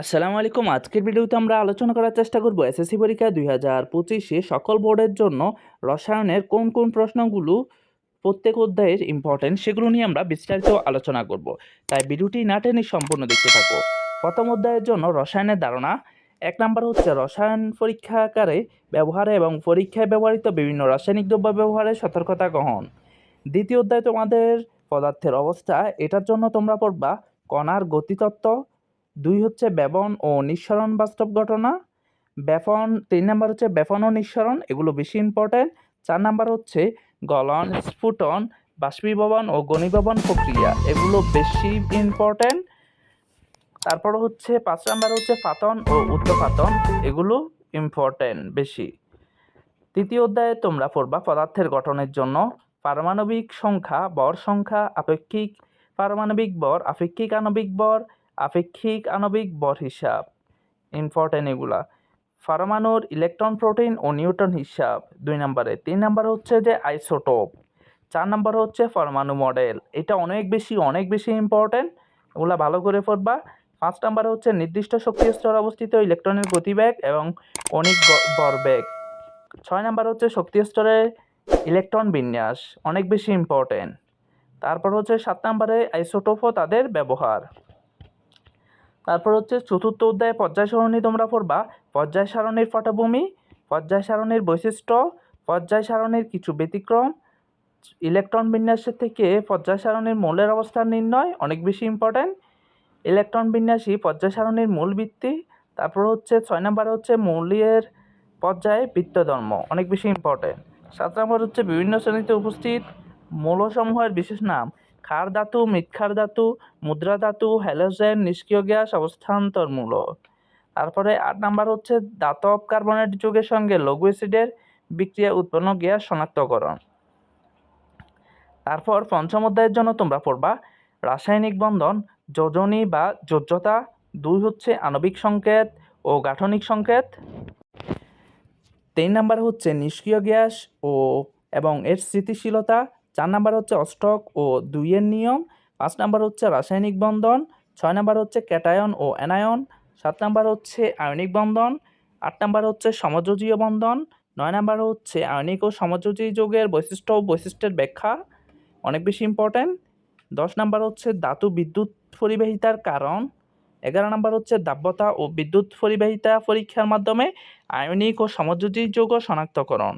আসসালামু আলাইকুম। আজকের ভিডিওতে আমরা আলোচনা করার চেষ্টা করব এসএসসি পরীক্ষা দুই হাজার পঁচিশে সকল বোর্ডের জন্য রসায়নের কোন কোন প্রশ্নগুলো প্রত্যেক অধ্যায়ের ইম্পর্টেন্ট সেগুলো নিয়ে আমরা বিস্তারিত আলোচনা করব। তাই ভিডিওটি না টেনে সম্পূর্ণ দেখতে থাকো। প্রথম অধ্যায়ের জন্য রসায়নের ধারণা। এক নাম্বার হচ্ছে রসায়ন পরীক্ষাকারে ব্যবহারে এবং পরীক্ষায় ব্যবহৃত বিভিন্ন রাসায়নিক দ্রব্য ব্যবহারে সতর্কতা গ্রহণ। দ্বিতীয় অধ্যায় তোমাদের পদার্থের অবস্থা। এটার জন্য তোমরা পড়বা কণার গতিতত্ত্ব দুই হচ্ছে ব্যাপন ও নিঃসরণ বাস্তব ঘটনা। ব্যাপন তিন নাম্বার হচ্ছে ব্যাপন ও নিঃসরণ, এগুলো বেশি ইম্পর্ট্যান্ট চার নাম্বার হচ্ছে গলন, স্ফুটন, বাষ্পীভবন ও ঘনীভবন প্রক্রিয়া, এগুলো বেশি ইম্পর্ট্যান্ট তারপর হচ্ছে পাঁচ নাম্বার হচ্ছে পাতন ও উত্তপাতন এগুলো ইম্পর্ট্যান্ট বেশি। তৃতীয় অধ্যায়ে তোমরা পড়বা পদার্থের গঠনের জন্য। পারমাণবিক সংখ্যা, বর সংখ্যা, আপেক্ষিক পারমাণবিক বর, আপেক্ষিক আণবিক বর আপেক্ষিক আণবিক বর হিসাব ইম্পর্টেন্ট এগুলা। পরমাণুর ইলেকট্রন প্রোটিন ও নিউটন হিসাব, দুই নম্বরে। তিন নম্বর হচ্ছে যে আইসোটোপ চার নম্বর হচ্ছে পরমাণু মডেল এটা অনেক বেশি অনেক বেশি ইম্পর্টেন্ট ওগুলা ভালো করে পড়বা। পাঁচ নম্বরে হচ্ছে নির্দিষ্ট শক্তি স্তর অবস্থিত ইলেকট্রনের গতিবেগ এবং অনেক গ- ভরবেগ ছয় নম্বর হচ্ছে শক্তি স্তরের ইলেকট্রন বিন্যাস, অনেক বেশি ইম্পর্টেন্ট তারপর হচ্ছে সাত নম্বরে আইসোটোপ তাদের ব্যবহার। তারপর হচ্ছে চতুর্থ অধ্যায়ে পর্যায় সারণী তোমরা পড়বা। পর্যায় সারণীর পটভূমি, পর্যায় সারণীর বৈশিষ্ট্য, পর্যায় সারণীর কিছু ব্যতিক্রম, ইলেকট্রন বিন্যাসের থেকে পর্যায় সারণীর মৌলের অবস্থান নির্ণয়, অনেক বেশি ইম্পর্ট্যান্ট ইলেকট্রন বিন্যাসী পর্যায় সারণীর মূল ভিত্তি, তারপর হচ্ছে ছয় নম্বরে হচ্ছে মৌলের পর্যায়ে বৃত্তধর্ম অনেক বেশি ইম্পর্ট্যান্ট সাত নম্বর হচ্ছে বিভিন্ন শ্রেণীতে উপস্থিত মৌলসমূহের বিশেষ নাম। ক্ষার ধাতু মৃৎক্ষার ধাতু, মুদ্রা ধাতু, হ্যালোজেন, নিষ্ক্রিয় গ্যাস অবস্থান্তর মূলক তারপরে আট নাম্বার হচ্ছে দাতব কার্বনেট যুগের সঙ্গে লঘু অ্যাসিডের বিক্রিয়া উৎপন্ন গ্যাস শনাক্তকরণ। তারপর পঞ্চম অধ্যায়ের জন্য তোমরা পড়বা, রাসায়নিক বন্ধন, যোজনী বা যোজ্যতা। দুই হচ্ছে আণবিক সংকেত ও গাঠনিক সংকেত। তিন নাম্বার হচ্ছে নিষ্ক্রিয় গ্যাস ও এবং এর স্থিতিশীলতা। চার নাম্বার হচ্ছে অষ্টক ও দুইয়ের নিয়ম, পাঁচ নাম্বার হচ্ছে রাসায়নিক বন্ধন, ছয় নাম্বার হচ্ছে ক্যাটায়ন ও অ্যানায়ন, সাত নাম্বার হচ্ছে আয়নিক বন্ধন, আট নাম্বার হচ্ছে সমযোজীয় বন্ধন, নয় নাম্বার হচ্ছে আয়নিক ও সমযোজী যৌগের বৈশিষ্ট্য ও বৈশিষ্ট্যের ব্যাখ্যা অনেক বেশি ইম্পর্ট্যান্ট দশ নাম্বার হচ্ছে ধাতু বিদ্যুৎ পরিবাহিতার কারণ, এগারো নাম্বার হচ্ছে দাব্যতা ও বিদ্যুৎ পরিবাহিতা পরীক্ষার মাধ্যমে আয়নিক ও সমযোজী যৌগ শনাক্তকরণ।